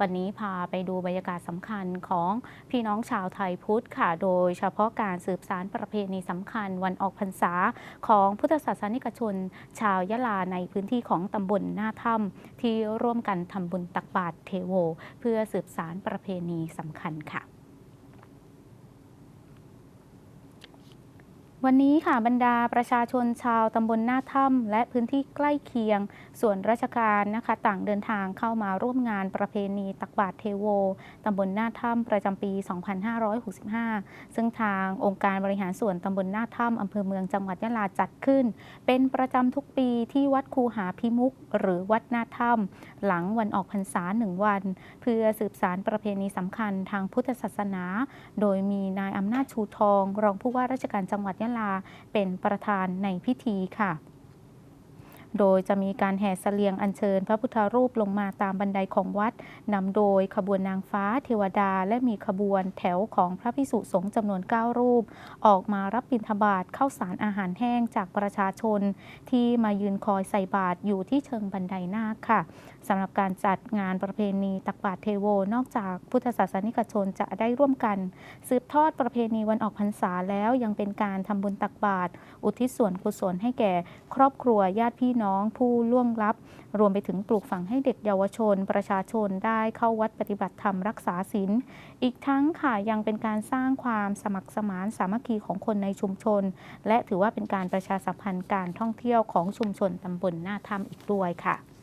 วันนี้พาไปดูบรรยากาศสำคัญของพี่น้องชาวไทยพุทธค่ะ โดยเฉพาะการสืบสารประเพณีสำคัญวันออกพรรษาของพุทธศาสนิกชน ชาวยะลาในพื้นที่ของตำบลหน้าถ้ำที่ร่วมกันทำบุญตักบาตรเทโว เพื่อสืบสารประเพณีสำคัญค่ะ วันนี้ค่ะบรรดาประชาชนชาวตำบลหน้าถ้ำและพื้นที่ใกล้เคียง ส่วนราชการนะคะ ต่างเดินทางเข้ามาร่วมงานประเพณีตักบาตรเทโวตำบลหน้าถ้ำประจำปี 2565 ซึ่งทางองค์การบริหารส่วนตำบลหน้าถ้ำอำเภอเมืองจังหวัดยะลาจัดขึ้น เป็นประจำทุกปีที่วัดคูหาพิมุก หรือวัดหน้าถ้ำหลังวันออกพรรษาหนึ่งวัน เพื่อสืบสารประเพณีสำคัญทางพุทธศาสนา โดยมีนายอำนาจชูทอง รองผู้ว่าราชการจังหวัดยะลาเป็นประธานในพิธีค่ะ โดยจะมีการแห่เสลียงอัญเชิญ พระพุทธรูปลงมาตามบันไดของวัดนำโดยขบวนนางฟ้าเทวดา และมีขบวนแถวของพระพิสุสงฆ์จำนวน 9 รูป ออกมารับบิณฑบาตเข้าสารอาหารแห้งจากประชาชน ที่มายืนคอยใส่บาตรอยู่ที่เชิงบันไดนาคค่ะสำหรับการจัดงานประเพณีตักบาตรเทโวนอกจากพุทธศาสนิกชนจะได้ร่วมกัน สืบทอดประเพณีวันออกพรรษาแล้วยังเป็นการทำบุญตักบาตรอุทิศส่วนกุศลให้แก่ครอบครัวญาติพี่น้องน้องผู้ล่วงลับ รวมไปถึงปลูกฝังให้เด็กเยาวชน ประชาชนได้เข้าวัดปฏิบัติธรรมรักษาศีลอีกทั้งค่ะยังเป็นการสร้างความสมัครสมานสามัคคีของคนในชุมชน และถือว่าเป็นการประชาสัมพันธ์การท่องเที่ยวของชุมชนตำบลหน้าถ้ำอีกด้วยค่ะ